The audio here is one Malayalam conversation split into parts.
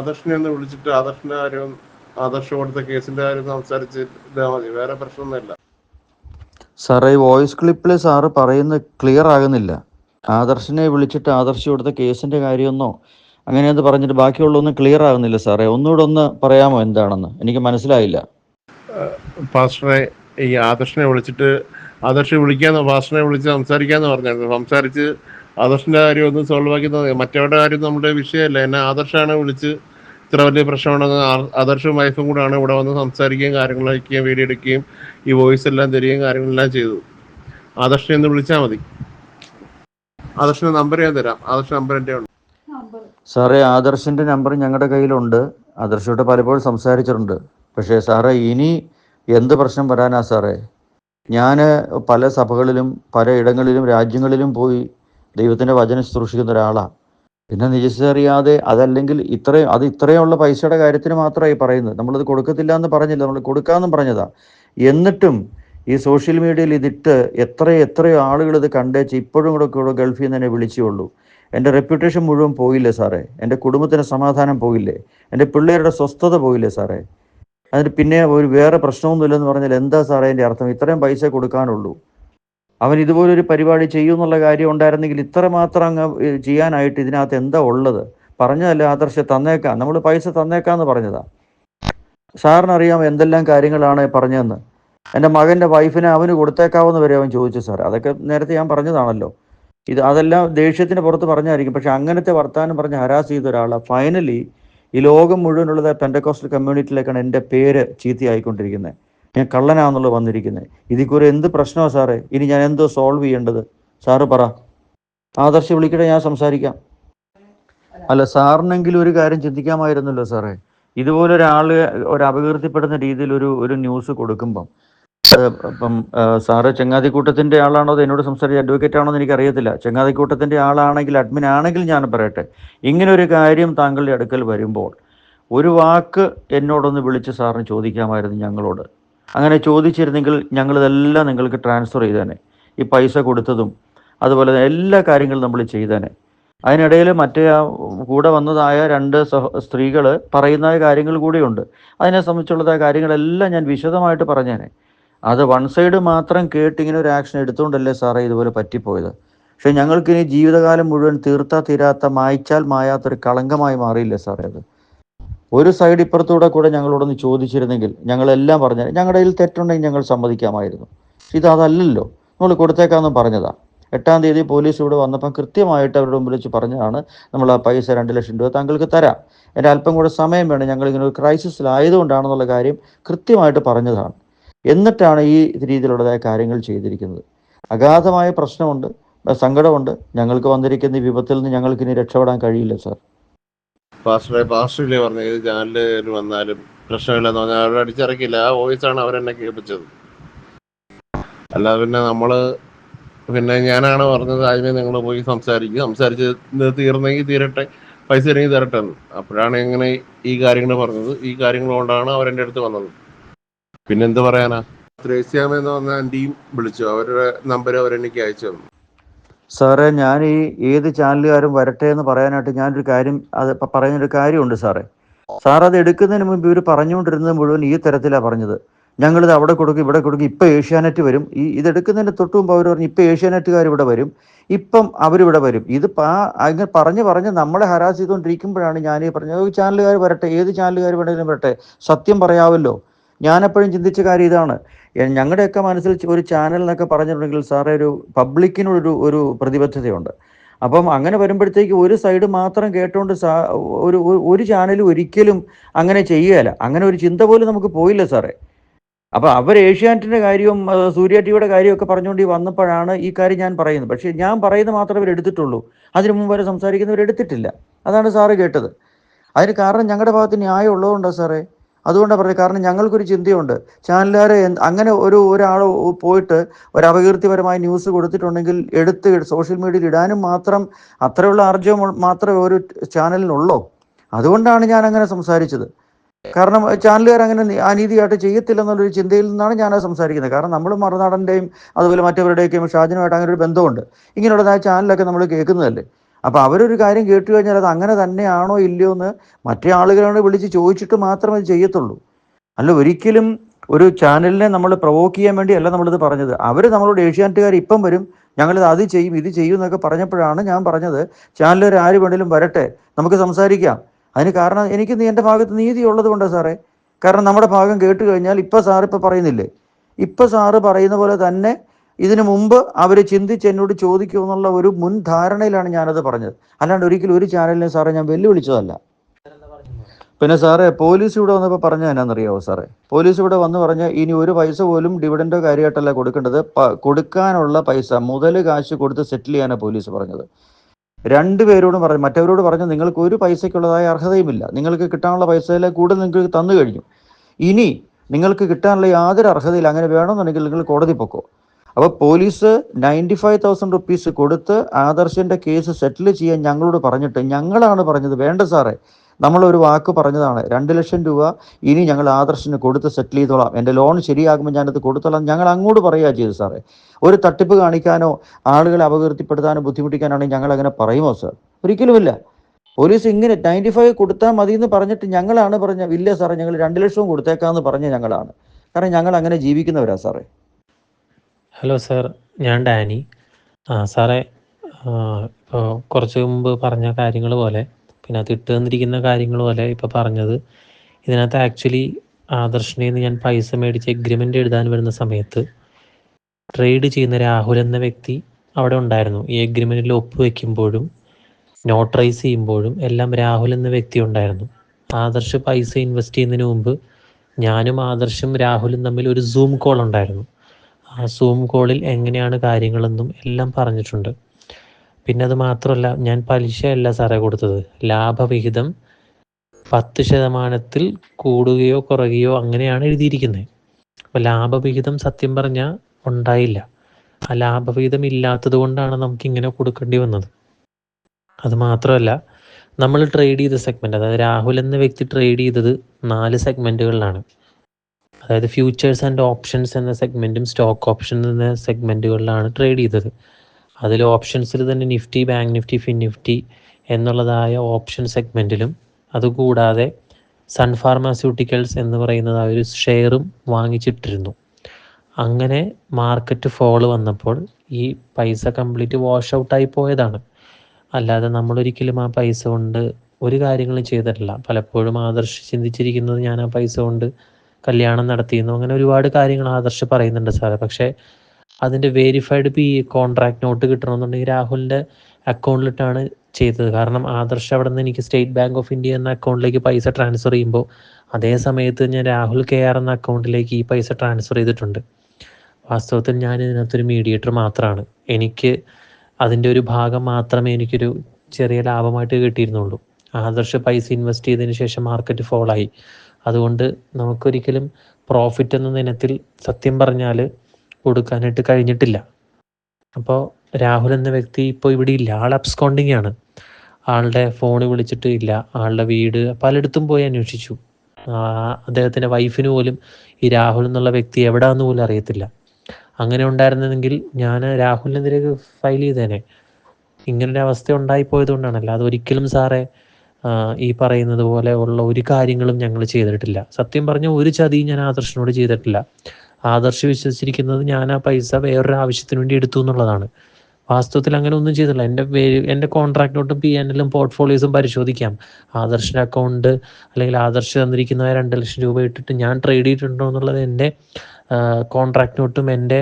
ആദർശിനെ ഒന്ന് വിളിച്ചിട്ട് ആദർശിന്റെ കാര്യം ആദർശ് കൊടുത്ത കേസിന്റെ കാര്യം സംസാരിച്ച് ഇതാ മതി. വേറെ പ്രശ്നമൊന്നുമില്ല. സാറേ വോയിസ് ക്ലിപ്പിൽ സാറ് പറയുന്നത് ക്ലിയർ ആകുന്നില്ല. ആദർശിനെ വിളിച്ചിട്ട് ആദർശ് കൊടുത്ത കേസിന്റെ കാര്യമൊന്നോ അങ്ങനെയെന്ന് പറഞ്ഞിട്ട് ബാക്കിയുള്ളൊന്നും ക്ലിയർ ആകുന്നില്ല സാറേ. ഒന്നുകൂടെ ഒന്ന് പറയാമോ എന്താണെന്ന്? എനിക്ക് മനസ്സിലായില്ല. പാസ്റ്ററെ ഈ ആദർശനെ വിളിച്ചിട്ട് ആദർശ് വിളിക്കാന്ന് പാസ്റ്ററിനെ വിളിച്ച് സംസാരിക്കാന്ന് പറഞ്ഞായിരുന്നു. സംസാരിച്ച് ആദർശിന്റെ കാര്യം ഒന്ന് സോൾവ് ആക്കി മറ്റവരുടെ കാര്യം നമ്മുടെ വിഷയമല്ല. എന്നെ ആദർശാണ് വിളിച്ച് ഇത്ര വലിയ പ്രശ്നമാണെന്ന് ആ- ആദർശും വൈഫും കൂടാണ് ഇവിടെ വന്ന് സംസാരിക്കുകയും കാര്യങ്ങൾ അയക്കുകയും വീഡിയോ എടുക്കുകയും ഈ വോയിസ് എല്ലാം തരികയും കാര്യങ്ങളെല്ലാം ചെയ്തു. ആദർശനെ ഒന്ന് വിളിച്ചാൽ മതി. ആദർശിന്റെ നമ്പർ ഞാൻ തരാം. ആദർശ നമ്പർ എന്റെ ഉണ്ട്. സാറേ ആദർശന്റെ നമ്പർ ഞങ്ങളുടെ കയ്യിലുണ്ട്. ആദർശോട്ട് പലപ്പോഴും സംസാരിച്ചിട്ടുണ്ട്. പക്ഷേ സാറേ ഇനി എന്ത് പ്രശ്നം വരാനാ സാറേ? ഞാൻ പല സഭകളിലും പല ഇടങ്ങളിലും രാജ്യങ്ങളിലും പോയി ദൈവത്തിന്റെ വചനം ശുശ്രൂഷിക്കുന്ന ഒരാളാണ് പിന്നെ നിജസറിയാതെ അതല്ലെങ്കിൽ ഇത്രയും അത് ഇത്രയുള്ള പൈസയുടെ കാര്യത്തിന് മാത്രമായി പറയുന്നത്. നമ്മളത് കൊടുക്കത്തില്ല എന്ന് പറഞ്ഞില്ല. നമ്മൾ കൊടുക്കാമെന്നും പറഞ്ഞതാ. എന്നിട്ടും ഈ സോഷ്യൽ മീഡിയയിൽ ഇതിട്ട് എത്ര എത്രയോ ആളുകൾ ഇത് കണ്ടേച്ച് ഇപ്പോഴും കൂടെ കൂടെ ഗൾഫിൽ നിന്ന് എന്നെ വിളിച്ചുള്ളൂ എന്റെ റെപ്യൂട്ടേഷൻ മുഴുവൻ പോയില്ലേ സാറേ? എന്റെ കുടുംബത്തിന് സമാധാനം പോയില്ലേ? എന്റെ പിള്ളേരുടെ സ്വസ്ഥത പോയില്ലേ സാറേ? അതിന് പിന്നെ ഒരു വേറെ പ്രശ്നമൊന്നുമില്ലെന്ന് പറഞ്ഞാൽ എന്താ സാറേ എന്റെ അർത്ഥം? ഇത്രയും പൈസ കൊടുക്കാനുള്ളൂ. അവൻ ഇതുപോലൊരു പരിപാടി ചെയ്യൂ എന്നുള്ള കാര്യം ഉണ്ടായിരുന്നെങ്കിൽ ഇത്രമാത്രം അങ്ങ് ചെയ്യാനായിട്ട് ഇതിനകത്ത് എന്താ ഉള്ളത്? പറഞ്ഞതല്ലേ ആദർശ തന്നേക്കാം. നമ്മൾ പൈസ തന്നേക്കാന്ന് പറഞ്ഞതാ. സാറിന് അറിയാം എന്തെല്ലാം കാര്യങ്ങളാണ് പറഞ്ഞതെന്ന്? എന്റെ മകന്റെ വൈഫിനെ അവന് കൊടുത്തേക്കാവെന്ന് വരെ അവൻ ചോദിച്ചു സാർ അതൊക്കെ നേരത്തെ ഞാൻ പറഞ്ഞതാണല്ലോ. ഇത് അതെല്ലാം ദേഷ്യത്തിന് പുറത്ത് പറഞ്ഞായിരിക്കും. പക്ഷെ അങ്ങനത്തെ വർത്താനം പറഞ്ഞ് ഹരാസ് ചെയ്ത ഒരാളാണ് ഫൈനലി ഈ ലോകം മുഴുവനുള്ളത് പെൻഡക്കോസ്റ്റൽ കമ്മ്യൂണിറ്റിയിലേക്കാണ് എന്റെ പേര് ചീത്തയായിക്കൊണ്ടിരിക്കുന്നത്. ഞാൻ കള്ളനാണെന്നുള്ളത് വന്നിരിക്കുന്നത്. ഇതിക്കൊരു എന്ത് പ്രശ്നമാണ് സാറേ? ഇനി ഞാൻ എന്തോ സോൾവ് ചെയ്യേണ്ടത്? സാറ് പറ. ആദർശ് വിളിക്കട്ടെ ഞാൻ സംസാരിക്കാം. അല്ല സാറിനെങ്കിലും ഒരു കാര്യം ചിന്തിക്കാമായിരുന്നല്ലോ സാറേ. ഇതുപോലെ ഒരാൾ ഒരു അപകീർത്തിപ്പെടുന്ന രീതിയിൽ ഒരു ഒരു ന്യൂസ് കൊടുക്കുമ്പം. ഇപ്പം സാറ് ചെങ്ങാതിക്കൂട്ടത്തിന്റെ ആളാണോ അത് എന്നോട് സംസാരിച്ച അഡ്വക്കേറ്റ് ആണോ എന്ന് എനിക്കറിയത്തില്ല. ചെങ്ങാതിക്കൂട്ടത്തിന്റെ ആളാണെങ്കിൽ അഡ്മിൻ ആണെങ്കിൽ ഞാൻ പറയട്ടെ. ഇങ്ങനെ ഒരു കാര്യം താങ്കളുടെ അടുക്കൽ വരുമ്പോൾ ഒരു വാക്ക് എന്നോടൊന്ന് വിളിച്ച് സാറിന് ചോദിക്കാമായിരുന്നു ഞങ്ങളോട്. അങ്ങനെ ചോദിച്ചിരുന്നെങ്കിൽ ഞങ്ങളിതെല്ലാം നിങ്ങൾക്ക് ട്രാൻസ്ഫർ ചെയ്തേനെ. ഈ പൈസ കൊടുത്തതും അതുപോലെ എല്ലാ കാര്യങ്ങളും നമ്മൾ ചെയ്തേനെ. അതിനിടയിൽ മറ്റേ ആ കൂടെ വന്നതായ രണ്ട് സഹ സ്ത്രീകൾ പറയുന്ന കാര്യങ്ങൾ കൂടിയുണ്ട്. അതിനെ സംബന്ധിച്ചുള്ള കാര്യങ്ങളെല്ലാം ഞാൻ വിശദമായിട്ട് പറഞ്ഞേനെ. അത് വൺ സൈഡ് മാത്രം കേട്ട് ഇങ്ങനെ ഒരു ആക്ഷൻ എടുത്തുകൊണ്ടല്ലേ സാറേ ഇതുപോലെ പറ്റിപ്പോയത്. പക്ഷെ ഞങ്ങൾക്കിനി ജീവിതകാലം മുഴുവൻ തീർത്താ തീരാത്ത മായ്ച്ചാൽ മായാത്തൊരു കളങ്കമായി മാറിയില്ലേ സാറേ അത്? ഒരു സൈഡ് ഇപ്പുറത്തൂടെ കൂടെ ഞങ്ങളോടൊന്ന് ചോദിച്ചിരുന്നെങ്കിൽ ഞങ്ങളെല്ലാം പറഞ്ഞു ഞങ്ങളുടെ കയ്യിൽ തെറ്റുണ്ടെങ്കിൽ ഞങ്ങൾ സമ്മതിക്കാമായിരുന്നു. ഇത് അതല്ലല്ലോ. നമ്മൾ കൊടുത്തേക്കാമെന്ന് പറഞ്ഞതാ. എട്ടാം തീയതി പോലീസ് ഇവിടെ വന്നപ്പം കൃത്യമായിട്ട് അവരുടെ മുമ്പിൽ വെച്ച് പറഞ്ഞതാണ് നമ്മൾ ആ പൈസ രണ്ട് ലക്ഷം രൂപ താങ്കൾക്ക് തരാം. എന്റെ അല്പം കൂടെ സമയം വേണം. ഞങ്ങളിങ്ങനെ ഒരു ക്രൈസിസിലായതുകൊണ്ടാണെന്നുള്ള കാര്യം കൃത്യമായിട്ട് പറഞ്ഞതാണ്. എന്നിട്ടാണ് ഈ രീതിയിലുള്ളതായ കാര്യങ്ങൾ ചെയ്തിരിക്കുന്നത്. അഗാധമായ പ്രശ്നമുണ്ട് സങ്കടമുണ്ട്. ഞങ്ങൾക്ക് വന്നിരിക്കുന്ന ഈ വിപത്തിൽ നിന്ന് ഞങ്ങൾക്ക് ഇനി രക്ഷപ്പെടാൻ കഴിയില്ല സാർ. പാസ്റ്ററെ പാസ്റ്ററില്ലേ പറഞ്ഞു ഏത് ചാനലിൽ വന്നാലും പ്രശ്നമില്ലെന്ന് പറഞ്ഞാൽ അവരെ അടിച്ചിറക്കില്ല. ആ വോയിസ് ആണ് അവരെന്നെ കേൾപ്പിച്ചത്. അല്ലാതെ പിന്നെ നമ്മൾ പിന്നെ ഞാനാണ് പറഞ്ഞത് ആദ്യമേ നിങ്ങൾ പോയി സംസാരിക്കുക സംസാരിച്ച് തീർന്നെങ്കിൽ തീരട്ടെ പൈസ ഇറങ്ങി തരട്ടെ എന്ന്. അപ്പോഴാണ് ഇങ്ങനെ ഈ കാര്യങ്ങൾ പറഞ്ഞത്. ഈ കാര്യങ്ങൾ കൊണ്ടാണ് അവരെന്റെ അടുത്ത് വന്നത്. പിന്നെ എന്ത് പറയാനാ? ത്രേസ്യാമെന്ന് പറഞ്ഞ ആന്റിയും വിളിച്ചു. അവരുടെ നമ്പർ അവരെനിക്ക് അയച്ചു തന്നു. സാറേ ഞാൻ ഈ ഏത് ചാനലുകാരും വരട്ടെ എന്ന് പറയാനായിട്ട് ഞാനൊരു കാര്യം അത് പറയുന്നൊരു കാര്യമുണ്ട് സാറേ. സാർ അത് എടുക്കുന്നതിന് മുമ്പ് ഇവർ പറഞ്ഞുകൊണ്ടിരുന്നത് മുഴുവൻ ഈ തരത്തിലാണ് പറഞ്ഞത്. ഞങ്ങളിത് അവിടെ കൊടുക്കും ഇവിടെ കൊടുക്കും ഇപ്പം ഏഷ്യാനെറ്റ് വരും. ഈ ഇതെടുക്കുന്നതിന് തൊട്ട് മുമ്പ് അവർ പറഞ്ഞു ഇപ്പം ഏഷ്യാനെറ്റുകാർ ഇവിടെ വരും ഇപ്പം അവരിവിടെ വരും. ഇത് അങ്ങനെ പറഞ്ഞ് പറഞ്ഞ് നമ്മളെ ഹരാസ് ചെയ്തുകൊണ്ടിരിക്കുമ്പോഴാണ് ഞാൻ ഈ പറഞ്ഞത് ഈ ചാനലുകാർ വരട്ടെ ഏത് ചാനലുകാർ വേണമെങ്കിലും വരട്ടെ സത്യം പറയാമല്ലോ ഞാനെപ്പോഴും ചിന്തിച്ച കാര്യം ഇതാണ്. ഞങ്ങളുടെയൊക്കെ മനസ്സിൽ ഒരു ചാനൽ എന്നൊക്കെ പറഞ്ഞിട്ടുണ്ടെങ്കിൽ സാറേ ഒരു പബ്ലിക്കിനോടൊരു ഒരു പ്രതിബദ്ധതയുണ്ട്. അപ്പം അങ്ങനെ വരുമ്പോഴത്തേക്ക് ഒരു സൈഡ് മാത്രം കേട്ടുകൊണ്ട് സാ ഒരു ഒരു- ചാനൽ ഒരിക്കലും അങ്ങനെ ചെയ്യുകയില്ല. അങ്ങനെ ഒരു ചിന്ത പോലും നമുക്ക് പോയില്ല സാറേ. അപ്പൊ അവർ ഏഷ്യാനെറ്റിന്റെ കാര്യവും സൂര്യ ടിവിയുടെ കാര്യമൊക്കെ പറഞ്ഞുകൊണ്ട് ഈ വന്നപ്പോഴാണ് ഈ കാര്യം ഞാൻ പറയുന്നത്. പക്ഷേ ഞാൻ പറയുന്നത് മാത്രമേ ഇവർ എടുത്തിട്ടുള്ളൂ. അതിനു മുമ്പ് വരെ സംസാരിക്കുന്നവർ എടുത്തിട്ടില്ല. അതാണ് സാറ് കേട്ടത്. അതിന് കാരണം ഞങ്ങളുടെ ഭാഗത്ത് ന്യായം ഉള്ളതുകൊണ്ടാണ് സാറേ. അതുകൊണ്ടാണ് പറഞ്ഞത്. കാരണം ഞങ്ങൾക്കൊരു ചിന്തയുണ്ട്. ചാനലുകാരെ അങ്ങനെ ഒരു ഒരാൾ പോയിട്ട് ഒരു അപകീർത്തിപരമായ ന്യൂസ് കൊടുത്തിട്ടുണ്ടെങ്കിൽ എടുത്ത് സോഷ്യൽ മീഡിയയിൽ ഇടാനും മാത്രം അത്രയുള്ള ആർജവം മാത്രമേ ഒരു ചാനലിനുള്ളൂ. അതുകൊണ്ടാണ് ഞാൻ അങ്ങനെ സംസാരിച്ചത്. കാരണം ചാനലുകാർ അങ്ങനെ അനീതിയായിട്ട് ചെയ്യത്തില്ലെന്നുള്ളൊരു ചിന്തയിൽ നിന്നാണ് ഞാൻ സംസാരിക്കുന്നത്. കാരണം നമ്മൾ മറുനാടന്റെയും അതുപോലെ മറ്റവരുടെയൊക്കെയും ഷാജിനുമായിട്ട് അങ്ങനെ ഒരു ബന്ധമുണ്ട്. ഇങ്ങനെയുള്ളതായ ചാനലൊക്കെ നമ്മൾ കേൾക്കുന്നതല്ലേ? അപ്പോൾ അവരൊരു കാര്യം കേട്ടു കഴിഞ്ഞാൽ അത് അങ്ങനെ തന്നെയാണോ ഇല്ലയോ എന്ന് മറ്റേ ആളുകളോട് വിളിച്ച് ചോദിച്ചിട്ട് മാത്രമേ അത് ചെയ്യത്തുള്ളൂ. അല്ല ഒരിക്കലും ഒരു ചാനലിനെ നമ്മൾ പ്രൊവോക്ക് ചെയ്യാൻ വേണ്ടി അല്ല നമ്മളിത് പറഞ്ഞത്. അവർ നമ്മളോട് ഏഷ്യാനെറ്റുകാർ ഇപ്പം വരും ഞങ്ങളിത് അത് ചെയ്യും ഇത് ചെയ്യും എന്നൊക്കെ പറഞ്ഞപ്പോഴാണ് ഞാൻ പറഞ്ഞത് ചാനലുകാർ ആര് വേണേലും വരട്ടെ നമുക്ക് സംസാരിക്കാം. അതിന് കാരണം എനിക്ക് എന്റെ ഭാഗത്ത് നീതി ഉള്ളത് സാറേ. കാരണം നമ്മുടെ ഭാഗം കേട്ട് കഴിഞ്ഞാൽ ഇപ്പം സാർ പറയുന്നില്ലേ? ഇപ്പം സാറ് പറയുന്ന പോലെ തന്നെ ഇതിനു മുമ്പ് അവർ ചിന്തിച്ച് എന്നോട് ചോദിക്കൂ എന്നുള്ള ഒരു മുൻ ധാരണയിലാണ് ഞാനത് പറഞ്ഞത്. അല്ലാണ്ട് ഒരിക്കലും ഒരു ചാനലിന് സാറേ ഞാൻ വെല്ലുവിളിച്ചതല്ല. പിന്നെ സാറേ പോലീസ് ഇവിടെ വന്നപ്പോൾ പറഞ്ഞ എന്നാണെന്നറിയാവോ സാറേ? പോലീസ് ഇവിടെ വന്ന് പറഞ്ഞ ഇനി ഒരു പൈസ പോലും ഡിവിഡൻഡോ കാര്യമായിട്ടല്ല കൊടുക്കേണ്ടത്. കൊടുക്കാനുള്ള പൈസ മുതൽ കാശ് കൊടുത്ത് സെറ്റിൽ ചെയ്യാനാണ് പോലീസ് പറഞ്ഞത്. രണ്ടുപേരോടും പറഞ്ഞു മറ്റവരോട് പറഞ്ഞു നിങ്ങൾക്ക് ഒരു പൈസയ്ക്കുള്ളതായ അർഹതയുമില്ല. നിങ്ങൾക്ക് കിട്ടാനുള്ള പൈസയിലെ കൂടുതൽ നിങ്ങൾക്ക് തന്നു കഴിഞ്ഞു. ഇനി നിങ്ങൾക്ക് കിട്ടാനുള്ള യാതൊരു അർഹതയില്ല. അങ്ങനെ വേണമെന്നുണ്ടെങ്കിൽ നിങ്ങൾ കോടതി പൊക്കോ. അപ്പോൾ police ninety five thousand rupees കൊടുത്ത് ആദർശിന്റെ കേസ് സെറ്റിൽ ചെയ്യാൻ ഞങ്ങളോട് പറഞ്ഞിട്ട് ഞങ്ങളാണ് പറഞ്ഞത്. വേണ്ട സാറേ നമ്മളൊരു വാക്ക് പറഞ്ഞതാണ്. രണ്ട് ലക്ഷം രൂപ ഇനി ഞങ്ങൾ ആദർശിന് കൊടുത്ത് സെറ്റിൽ ചെയ്തോളാം. എന്റെ ലോൺ ശരിയാകുമ്പോൾ ഞാനത് കൊടുത്തോളാം. ഞങ്ങൾ അങ്ങോട്ട് പറയുക ചെയ്തു സാറേ. ഒരു തട്ടിപ്പ് കാണിക്കാനോ ആളുകളെ അപകീർത്തിപ്പെടുത്താനോ ബുദ്ധിമുട്ടിക്കാനാണെങ്കിൽ ഞങ്ങൾ അങ്ങനെ പറയുമോ സാർ? ഒരിക്കലുമില്ല പോലീസ് ഇങ്ങനെ നയന്റി ഫൈവ് കൊടുത്താൽ മതി എന്ന് പറഞ്ഞിട്ട് ഞങ്ങളാണ് പറഞ്ഞ ഇല്ല സാറേ ഞങ്ങൾ രണ്ട് ലക്ഷവും കൊടുത്തേക്കാന്ന് പറഞ്ഞ ഞങ്ങളാണ്. കാരണം ഞങ്ങൾ അങ്ങനെ ജീവിക്കുന്നവരാ സാറേ. ഹലോ സാർ ഞാൻ ഡാനി. ആ സാറേ ഇപ്പോൾ കുറച്ച് മുമ്പ് പറഞ്ഞ കാര്യങ്ങൾ പോലെ പിന്നെ അത് ഇട്ട് തന്നിരിക്കുന്ന കാര്യങ്ങൾ പോലെ ഇപ്പോൾ പറഞ്ഞത്. ഇതിനകത്ത് ആക്ച്വലി ആദർശിനിൽ നിന്ന് ഞാൻ പൈസ മേടിച്ച് എഗ്രിമെന്റ് എഴുതാൻ വരുന്ന സമയത്ത് ട്രേഡ് ചെയ്യുന്ന രാഹുൽ എന്ന വ്യക്തി അവിടെ ഉണ്ടായിരുന്നു. ഈ എഗ്രിമെന്റിൽ ഒപ്പുവെക്കുമ്പോഴും നോട്ടറൈസ് ചെയ്യുമ്പോഴും എല്ലാം രാഹുൽ എന്ന വ്യക്തി ഉണ്ടായിരുന്നു. ആദർശ് പൈസ ഇൻവെസ്റ്റ് ചെയ്യുന്നതിന് മുമ്പ് ഞാനും ആദർശും രാഹുലും തമ്മിൽ ഒരു സൂം കോൾ ഉണ്ടായിരുന്നു. ആ സൂം കോളിൽ എങ്ങനെയാണ് കാര്യങ്ങളെന്നും എല്ലാം പറഞ്ഞിട്ടുണ്ട്. പിന്നെ അത് മാത്രമല്ല ഞാൻ പലിശയല്ല സാറേ കൊടുത്തത്. ലാഭവിഹിതം പത്ത് ശതമാനത്തിൽ കൂടുകയോ കുറയുകയോ അങ്ങനെയാണ് എഴുതിയിരിക്കുന്നത്. അപ്പോൾ ലാഭവിഹിതം സത്യം പറഞ്ഞാൽ ഉണ്ടായില്ല. ആ ലാഭവിഹിതം ഇല്ലാത്തത് കൊണ്ടാണ് നമുക്ക് ഇങ്ങനെ കൊടുക്കേണ്ടി വന്നത്. അത് മാത്രമല്ല നമ്മൾ ട്രേഡ് ചെയ്ത സെഗ്മെന്റ് അതായത് രാഹുൽ എന്ന വ്യക്തി ട്രേഡ് ചെയ്തത് നാല് സെഗ്മെന്റുകളിലാണ് അതായത് ഫ്യൂച്ചേഴ്സ് ആൻഡ് ഓപ്ഷൻസ് എന്ന സെഗ്മെന്റും സ്റ്റോക്ക് ഓപ്ഷൻ എന്ന സെഗ്മെന്റുകളിലാണ് ട്രേഡ് ചെയ്തത്. അതിൽ ഓപ്ഷൻസിൽ തന്നെ Nifty Bank Nifty Fin Nifty എന്നുള്ളതായ ഓപ്ഷൻ സെഗ്മെന്റിലും അതുകൂടാതെ സൺ ഫാർമാസ്യൂട്ടിക്കൽസ് എന്ന് പറയുന്നത് ആ ഒരു ഷെയറും വാങ്ങിച്ചിട്ടിരുന്നു. അങ്ങനെ മാർക്കറ്റ് ഫോൾ വന്നപ്പോൾ ഈ പൈസ കംപ്ലീറ്റ് വാഷ് ഔട്ടായി പോയതാണ്. അല്ലാതെ നമ്മളൊരിക്കലും ആ പൈസ കൊണ്ട് ഒരു കാര്യങ്ങളും ചെയ്തിട്ടില്ല. പലപ്പോഴും ആദർശ് ചിന്തിച്ചിരിക്കുന്നത് ഞാൻ ആ പൈസ കൊണ്ട് കല്യാണം നടത്തിയെന്നും അങ്ങനെ ഒരുപാട് കാര്യങ്ങൾ ആദർശ് പറയുന്നുണ്ട് സാറേ. പക്ഷേ അതിന്റെ വേരിഫൈഡ് പി കോൺട്രാക്ട് നോട്ട് കിട്ടണമെന്നുണ്ടെങ്കിൽ രാഹുലിന്റെ അക്കൗണ്ടിലിട്ടാണ് ചെയ്തത്. കാരണം ആദർശ് അവിടെ നിന്ന് എനിക്ക് സ്റ്റേറ്റ് ബാങ്ക് ഓഫ് ഇന്ത്യ എന്ന അക്കൗണ്ടിലേക്ക് പൈസ ട്രാൻസ്ഫർ ചെയ്യുമ്പോൾ അതേ സമയത്ത് ഞാൻ രാഹുൽ കെ ആർ എന്ന അക്കൗണ്ടിലേക്ക് ഈ പൈസ ട്രാൻസ്ഫർ ചെയ്തിട്ടുണ്ട്. വാസ്തവത്തിൽ ഞാൻ ഇതിനകത്തൊരു മീഡിയേറ്റർ മാത്രമാണ് എനിക്ക് അതിന്റെ ഒരു ഭാഗം മാത്രമേ എനിക്കൊരു ചെറിയ ലാഭമായിട്ട് കിട്ടിയിരുന്നുള്ളൂ. ആദർശ് പൈസ ഇൻവെസ്റ്റ് ചെയ്തതിന് ശേഷം മാർക്കറ്റ് ഫോളായി അതുകൊണ്ട് നമുക്കൊരിക്കലും പ്രോഫിറ്റ് എന്ന ഇനത്തിൽ സത്യം പറഞ്ഞാൽ കൊടുക്കാനായിട്ട് കഴിഞ്ഞിട്ടില്ല. അപ്പോൾ രാഹുൽ എന്ന വ്യക്തി ഇപ്പോൾ ഇവിടെ ഇല്ല. ആൾ അബ്സ്കോണ്ടിങ് ആണ്. ആളുടെ ഫോൺ വിളിച്ചിട്ട് ഇല്ല. ആളുടെ വീട് പലയിടത്തും പോയി അന്വേഷിച്ചു. അദ്ദേഹത്തിന്റെ വൈഫിന് പോലും ഈ രാഹുൽ എന്നുള്ള വ്യക്തി എവിടാന്ന് പോലും അറിയത്തില്ല. അങ്ങനെ ഉണ്ടായിരുന്നെങ്കിൽ ഞാൻ രാഹുലിനെതിരെ ഫയൽ ചെയ്തേനെ. ഇങ്ങനൊരു അവസ്ഥ ഉണ്ടായിപ്പോയത് കൊണ്ടാണല്ലോ അത് ഒരിക്കലും സാറേ ഈ പറയുന്നത് പോലെ ഉള്ള ഒരു കാര്യങ്ങളും ഞങ്ങൾ ചെയ്തിട്ടില്ല. സത്യം പറഞ്ഞ ഒരു ചതിയും ഞാൻ ആദർശനോട് ചെയ്തിട്ടില്ല. ആദർശ് വിശ്വസിച്ചിരിക്കുന്നത് ഞാൻ ആ പൈസ വേറൊരു ആവശ്യത്തിന് വേണ്ടി എടുത്തു എന്നുള്ളതാണ്. വാസ്തവത്തിൽ അങ്ങനെ ഒന്നും ചെയ്തില്ല എന്റെ എന്റെ കോൺട്രാക്ടിനോട്ടും പി എൻ എല്ലും പോർട്ട്ഫോളിയോസും പരിശോധിക്കാം. ആദർശിന്റെ അക്കൗണ്ട് അല്ലെങ്കിൽ ആദർശ് തന്നിരിക്കുന്ന രണ്ട് ലക്ഷം രൂപ ഇട്ടിട്ട് ഞാൻ ട്രേഡ് ചെയ്തിട്ടുണ്ടോ എന്നുള്ളത് എന്റെ കോൺട്രാക്ടിനോട്ടും എന്റെ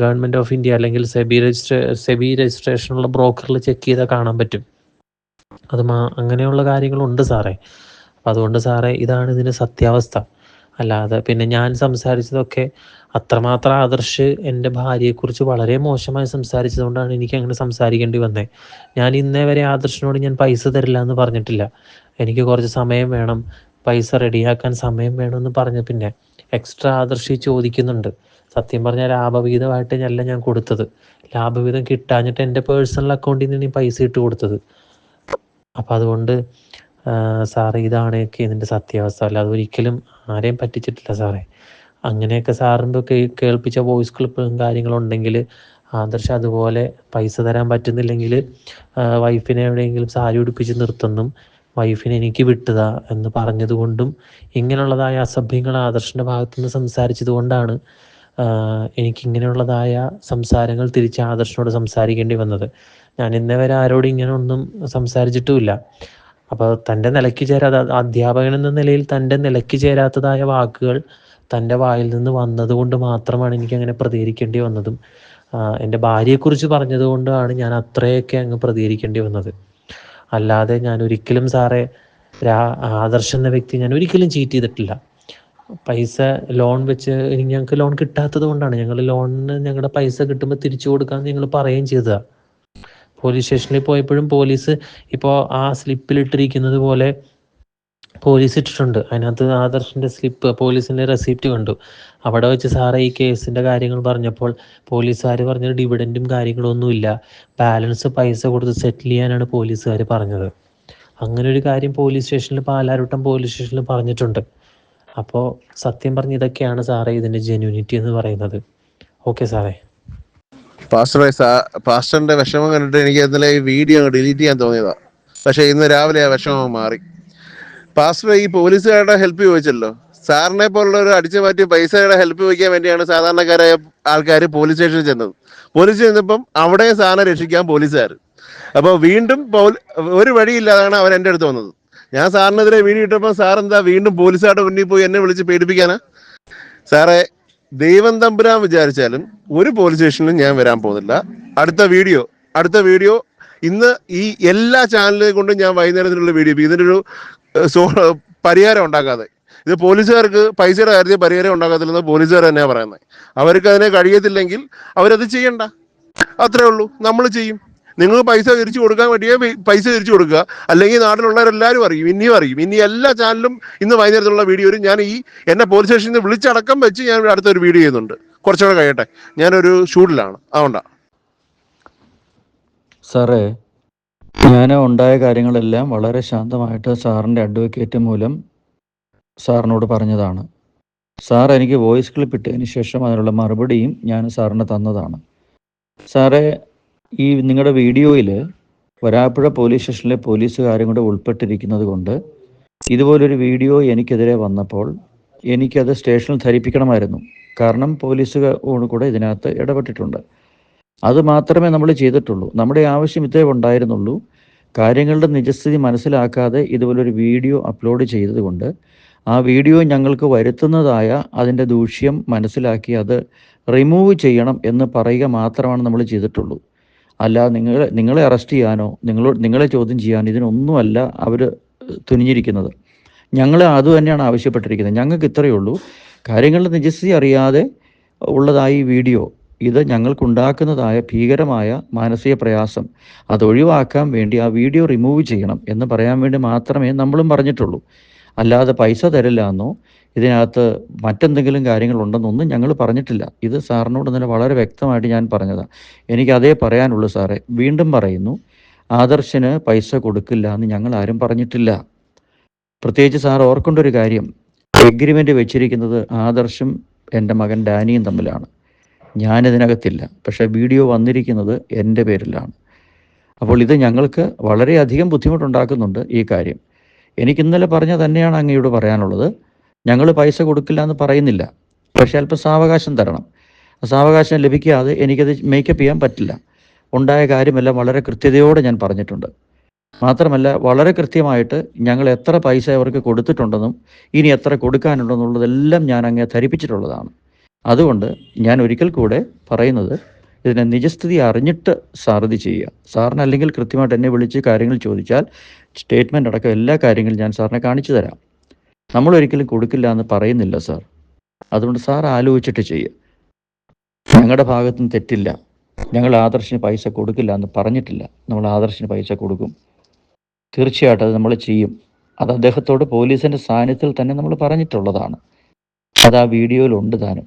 ഗവൺമെന്റ് ഓഫ് ഇന്ത്യ അല്ലെങ്കിൽ സെബി രജിസ്ട്രേ സെബി രജിസ്ട്രേഷനുള്ള ബ്രോക്കറിൽ ചെക്ക് ചെയ്താൽ കാണാൻ പറ്റും. അത് മാ അങ്ങനെയുള്ള കാര്യങ്ങളുണ്ട് സാറേ. അപ്പം അതുകൊണ്ട് സാറേ ഇതാണ് ഇതിന്റെ സത്യാവസ്ഥ. അല്ലാതെ പിന്നെ ഞാൻ സംസാരിച്ചതൊക്കെ അത്രമാത്രം ആദർശ് എന്റെ ഭാര്യയെക്കുറിച്ച് വളരെ മോശമായി സംസാരിച്ചതുകൊണ്ടാണ് എനിക്ക് അങ്ങനെ സംസാരിക്കേണ്ടി വന്നത് ഞാൻ ഇന്നേ വരെ ആദർശിനോട് ഞാൻ പൈസ തരില്ല എന്ന് പറഞ്ഞിട്ടില്ല. എനിക്ക് കുറച്ച് സമയം വേണം പൈസ റെഡിയാക്കാൻ സമയം വേണമെന്ന് പറഞ്ഞ പിന്നെ എക്സ്ട്രാ ആദർശി ചോദിക്കുന്നുണ്ട്. സത്യം പറഞ്ഞാൽ ലാഭവിഹിതമായിട്ട് അല്ല ഞാൻ കൊടുത്തത്. ലാഭവിഹിതം കിട്ടാഞ്ഞിട്ട് എന്റെ പേഴ്സണൽ അക്കൗണ്ടിൽ നിന്ന് പൈസ ഇട്ട് കൊടുത്തത്. അപ്പം അതുകൊണ്ട് സാർ ഇതാണ് ഒക്കെ ഇതിന്റെ സത്യാവസ്ഥ. അല്ലാതെ ഒരിക്കലും ആരെയും പറ്റിച്ചിട്ടില്ല സാറേ. അങ്ങനെയൊക്കെ സാറിന്റെ കേൾപ്പിച്ച വോയിസ് ക്ലിപ്പും കാര്യങ്ങളും ഉണ്ടെങ്കിൽ ആദർശ അതുപോലെ പൈസ തരാൻ പറ്റുന്നില്ലെങ്കിൽ വൈഫിനെ എവിടെയെങ്കിലും സാരി ഉടുപ്പിച്ച് നിർത്തുന്നും വൈഫിനെ എനിക്ക് വിട്ടുതാ എന്ന് പറഞ്ഞതുകൊണ്ടും ഇങ്ങനെയുള്ളതായ അസഭ്യങ്ങൾ ആദർശിന്റെ ഭാഗത്തുനിന്ന് സംസാരിച്ചത് കൊണ്ടാണ് എനിക്ക് ഇങ്ങനെയുള്ളതായ സംസാരങ്ങൾ തിരിച്ച് ആദർശിനോട് സംസാരിക്കേണ്ടി വന്നത്. ഞാൻ ഇന്നേവരെ ആരോടും ഇങ്ങനെ ഒന്നും സംസാരിച്ചിട്ടുമില്ല. അപ്പോൾ തന്റെ നിലയ്ക്ക് ചേരാത്ത അധ്യാപകൻ എന്ന നിലയിൽ തന്റെ നിലയ്ക്ക് ചേരാത്തതായ വാക്കുകൾ തന്റെ വായിൽ നിന്ന് വന്നതുകൊണ്ട് മാത്രമാണ് എനിക്ക് അങ്ങനെ പ്രതികരിക്കേണ്ടി വന്നതും. എന്റെ ഭാര്യയെക്കുറിച്ച് പറഞ്ഞതുകൊണ്ടാണ് ഞാൻ അത്രയൊക്കെ അങ്ങ് പ്രതികരിക്കേണ്ടി വന്നത്. അല്ലാതെ ഞാൻ ഒരിക്കലും സാറേ ആദർശ് എന്ന വ്യക്തി ഞാൻ ഒരിക്കലും ചീറ്റ് ചെയ്തിട്ടില്ല. പൈസ ലോൺ വെച്ച് ഞങ്ങൾക്ക് ലോൺ കിട്ടാത്തത് കൊണ്ടാണ്. ഞങ്ങൾ ലോണിന് ഞങ്ങളുടെ പൈസ കിട്ടുമ്പോൾ തിരിച്ചു കൊടുക്കാൻ ഞങ്ങൾ പറയുകയും ചെയ്തതാണ് പോലീസ് സ്റ്റേഷനിൽ പോയപ്പോഴും പോലീസ് ഇപ്പോൾ ആ സ്ലിപ്പിലിട്ടിരിക്കുന്നത് പോലെ പോലീസ് ഇട്ടിട്ടുണ്ട്. അതിനകത്ത് ആദർശിന്റെ സ്ലിപ്പ് പോലീസിന്റെ റെസിപ്റ്റ് കണ്ടു. അവിടെ വെച്ച് സാറേ ഈ കേസിന്റെ കാര്യങ്ങൾ പറഞ്ഞപ്പോൾ പോലീസുകാർ പറഞ്ഞത് ഡിവിഡന്റും കാര്യങ്ങളൊന്നുമില്ല ബാലൻസ് പൈസ കൊടുത്ത് സെറ്റിൽ ചെയ്യാനാണ് പോലീസുകാർ പറഞ്ഞത്. അങ്ങനെ ഒരു കാര്യം പോലീസ് സ്റ്റേഷനിൽ പാലാരുട്ടം പോലീസ് സ്റ്റേഷനിൽ പറഞ്ഞിട്ടുണ്ട്. അപ്പോൾ സത്യം പറഞ്ഞ് ഇതൊക്കെയാണ് സാറേ ഇതിന്റെ ജെന്യൂനിറ്റി എന്ന് പറയുന്നത്. ഓക്കെ സാറേ. പാസ്റ്ററെ പാസ്റ്ററിന്റെ വിഷമം കണ്ടിട്ട് എനിക്ക് ഇന്നലെ ഈ വീഡിയോ ഡിലീറ്റ് ചെയ്യാൻ തോന്നിയതാ. പക്ഷെ ഇന്ന് രാവിലെ ആ വിഷമം മാറി. പാസ്റ്റർ ഈ പോലീസുകാരുടെ ഹെൽപ്പ് ചോദിച്ചല്ലോ. സാറിനെ പോലുള്ള ഒരു അടിച്ചു മാറ്റി പൈസയുടെ ഹെൽപ്പ് ചോദിക്കാൻ വേണ്ടിയാണ് സാധാരണക്കാരായ ആൾക്കാർ പോലീസ് സ്റ്റേഷനിൽ ചെന്നത്. പോലീസ് ചെന്നപ്പം അവിടെ സാറിനെ രക്ഷിക്കാൻ പോലീസുകാർ അപ്പോൾ വീണ്ടും ഒരു വഴിയില്ലാതാണ് അവർ എന്റെ അടുത്ത് വന്നത്. ഞാൻ സാറിനെതിരെ വീഡിയോ ഇട്ടപ്പോൾ സാർ എന്താ വീണ്ടും പോലീസുകാരുടെ മുന്നിൽ പോയി എന്നെ വിളിച്ച് പേടിപ്പിക്കാനാ? സാറേ ദൈവം തമ്പുരാൻ വിചാരിച്ചാലും ഒരു പോലീസ് സ്റ്റേഷനിലും ഞാൻ വരാൻ പോകുന്നില്ല. അടുത്ത വീഡിയോ അടുത്ത വീഡിയോ. ഇന്ന് ഈ എല്ലാ ചാനലിനെ കൊണ്ടും ഞാൻ വൈകുന്നേരത്തിനുള്ള വീഡിയോ ഇതിന്റെ ഒരു പരിഹാരം ഉണ്ടാക്കാതെ. ഇത് പോലീസുകാർക്ക് പൈസയുടെ കാര്യത്തിൽ പരിഹാരം ഉണ്ടാക്കത്തില്ലെന്ന് പോലീസുകാർ തന്നെയാണ് പറയുന്നത് അവർക്ക് അതിനെ കഴിയത്തില്ലെങ്കിൽ അവരത് ചെയ്യണ്ട. അത്രേ ഉള്ളൂ. നമ്മൾ ചെയ്യും. നിങ്ങൾ പൈസ തിരിച്ചു കൊടുക്കാൻ പറ്റിയ പൈസ തിരിച്ചു കൊടുക്കുക. അല്ലെങ്കിൽ നാട്ടിലുള്ളവരെല്ലാവരും അറിയും ഇനിയും അറിയും. ഇനി എല്ലാ ചാനലും ഇന്ന് വൈകുന്നേരത്തുള്ള വീഡിയോയിൽ ഞാൻ ഈ എന്നെ പോലീസ് സ്റ്റേഷനിൽ നിന്ന് വിളിച്ചടക്കം വെച്ച് ഞാൻ അടുത്തൊരു വീഡിയോ ചെയ്യുന്നുണ്ട്. കുറച്ചുകൂടെ കഴിയട്ടെ. ഞാനൊരു ഷൂട്ടിലാണ്. അതുകൊണ്ടാ. സാറേ ഞാൻ ഉണ്ടായ കാര്യങ്ങളെല്ലാം വളരെ ശാന്തമായിട്ട് സാറിന്റെ അഡ്വക്കേറ്റ് മൂലം സാറിനോട് പറഞ്ഞതാണ്. സാർ എനിക്ക് വോയിസ് ക്ലിപ്പ് ഇട്ടതിന് ശേഷം അതിനുള്ള മറുപടിയും ഞാൻ സാറിന് തന്നതാണ്. സാറേ ഈ നിങ്ങളുടെ വീഡിയോയിൽ വരാപ്പുഴ പോലീസ് സ്റ്റേഷനിലെ പോലീസുകാരും കൂടെ ഉൾപ്പെട്ടിരിക്കുന്നത് കൊണ്ട് ഇതുപോലൊരു വീഡിയോ എനിക്കെതിരെ വന്നപ്പോൾ എനിക്കത് സ്റ്റേഷനിൽ ധരിപ്പിക്കണമായിരുന്നു. കാരണം പോലീസുകാരോട് കൂടെ ഇതിനകത്ത് ഇടപെട്ടിട്ടുണ്ട്. അത് മാത്രമേ നമ്മൾ ചെയ്തിട്ടുള്ളൂ. നമ്മുടെ ആവശ്യം ഇത്രേ ഉണ്ടായിരുന്നുള്ളൂ. കാര്യങ്ങളുടെ നിജസ്ഥിതി മനസ്സിലാക്കാതെ ഇതുപോലൊരു വീഡിയോ അപ്ലോഡ് ചെയ്തതുകൊണ്ട് ആ വീഡിയോ ഞങ്ങൾക്ക് വരുത്തുന്നതായ അതിന്റെ ദൂഷ്യം മനസ്സിലാക്കി അത് റിമൂവ് ചെയ്യണം എന്ന് പറയുക മാത്രമാണ് നമ്മൾ ചെയ്തിട്ടുള്ളൂ. അല്ല നിങ്ങളെ നിങ്ങളെ അറസ്റ്റ് ചെയ്യാനോ നിങ്ങളോട് നിങ്ങളെ ചോദ്യം ചെയ്യാനോ ഇതിനൊന്നുമല്ല അവർ തുനിഞ്ഞിരിക്കുന്നത്. ഞങ്ങൾ അത് തന്നെയാണ് ആവശ്യപ്പെട്ടിരിക്കുന്നത്. ഞങ്ങൾക്ക് ഇത്രയേ ഉള്ളൂ. കാര്യങ്ങളുടെ നിജസ്ഥിതി അറിയാതെ ഉള്ളതായി വീഡിയോ ഇത് ഞങ്ങൾക്കുണ്ടാക്കുന്നതായ ഭീകരമായ മാനസിക പ്രയാസം അത് ഒഴിവാക്കാൻ വേണ്ടി ആ വീഡിയോ റിമൂവ് ചെയ്യണം എന്ന് പറയാൻ വേണ്ടി മാത്രമേ നമ്മളും പറഞ്ഞിട്ടുള്ളൂ. അല്ലാതെ പൈസ തരില്ല എന്നോ ഇതിനകത്ത് മറ്റെന്തെങ്കിലും കാര്യങ്ങളുണ്ടെന്നൊന്നും ഞങ്ങൾ പറഞ്ഞിട്ടില്ല. ഇത് സാറിനോട് ഇന്നലെ വളരെ വ്യക്തമായിട്ട് ഞാൻ പറഞ്ഞതാണ് എനിക്ക് അതേ പറയാനുള്ളൂ സാറേ. വീണ്ടും പറയുന്നു ആദർശന് പൈസ കൊടുക്കില്ല എന്ന് ഞങ്ങൾ ആരും പറഞ്ഞിട്ടില്ല. പ്രത്യേകിച്ച് സാർ ഓർക്കേണ്ട ഒരു കാര്യം. എഗ്രിമെന്റ് വെച്ചിരിക്കുന്നത് ആദർശും എന്റെ മകൻ ഡാനിയും തമ്മിലാണ്. ഞാനിതിനകത്തില്ല. പക്ഷേ വീഡിയോ വന്നിരിക്കുന്നത് എന്റെ പേരിലാണ്. അപ്പോൾ ഇത് ഞങ്ങൾക്ക് വളരെയധികം ബുദ്ധിമുട്ടുണ്ടാക്കുന്നുണ്ട് ഈ കാര്യം. എനിക്ക് ഇന്നലെ പറഞ്ഞ തന്നെയാണ് അങ്ങയോട് പറയാനുള്ളത്. ഞങ്ങൾ പൈസ കൊടുക്കില്ല എന്ന് പറയുന്നില്ല. പക്ഷേ അല്പം സാവകാശം തരണം. സാവകാശം ലഭിക്കാതെ എനിക്കത് മേക്കപ്പ് ചെയ്യാൻ പറ്റില്ല. ഉണ്ടായ കാര്യമെല്ലാം വളരെ കൃത്യതയോടെ ഞാൻ പറഞ്ഞിട്ടുണ്ട്. മാത്രമല്ല വളരെ കൃത്യമായിട്ട് ഞങ്ങൾ എത്ര പൈസ അവർക്ക് കൊടുത്തിട്ടുണ്ടെന്നും ഇനി എത്ര കൊടുക്കാനുണ്ടെന്നുള്ളതെല്ലാം ഞാൻ അങ്ങേ ധരിപ്പിച്ചിട്ടുള്ളതാണ്. അതുകൊണ്ട് ഞാൻ ഒരിക്കൽ കൂടെ പറയുന്നത് ഇതിനെ നിജസ്ഥിതി അറിഞ്ഞിട്ട് സാർ ഇത് ചെയ്യുക. സാറിന് അല്ലെങ്കിൽ കൃത്യമായിട്ട് എന്നെ വിളിച്ച് കാര്യങ്ങൾ ചോദിച്ചാൽ സ്റ്റേറ്റ്മെന്റ് അടക്കം എല്ലാ കാര്യങ്ങളും ഞാൻ സാറിനെ കാണിച്ചു തരാം. നമ്മൾ ഒരിക്കലും കൊടുക്കില്ല എന്ന് പറയുന്നില്ല സാർ. അതുകൊണ്ട് സാർ ആലോചിച്ചിട്ട് ചെയ്യുക ഞങ്ങളുടെ ഭാഗത്തുനിന്ന് തെറ്റില്ല. ഞങ്ങൾ ആദർശിന് പൈസ കൊടുക്കില്ല എന്ന് പറഞ്ഞിട്ടില്ല. നമ്മൾ ആദർശിന് പൈസ കൊടുക്കും. തീർച്ചയായിട്ടും അത് നമ്മൾ ചെയ്യും. അത് അദ്ദേഹത്തോട് പോലീസിന്റെ സാന്നിധ്യത്തിൽ തന്നെ നമ്മൾ പറഞ്ഞിട്ടുള്ളതാണ്. അത് ആ വീഡിയോയിലുണ്ട് താനും.